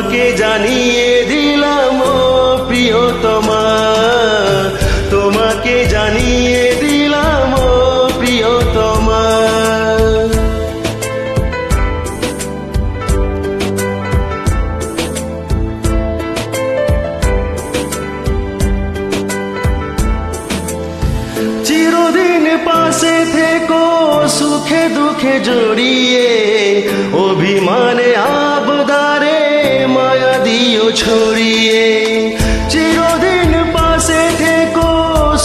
তোমাকে জানিয়ে দিলাম প্রিয়তমা। তোমাকে জানিয়ে দিলাম প্রিয়তমা। চিরদিন পাশে থেকো, সুখে দুঃখে জড়িয়ে, অভিমানে দিও ছড়িয়ে চিরদিন পাশে থেকো,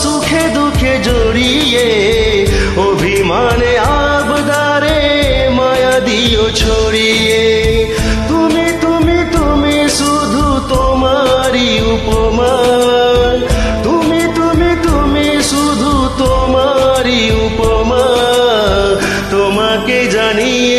সুখে দুঃখে জড়িয়ে। অভিমানে আবদারে মায়া দিও ছড়িয়ে। তুমি তুমি তুমি শুধু তোমারই উপমা তুমি তুমি তুমি শুধু তোমারই উপমা তোমাকে জানিয়ে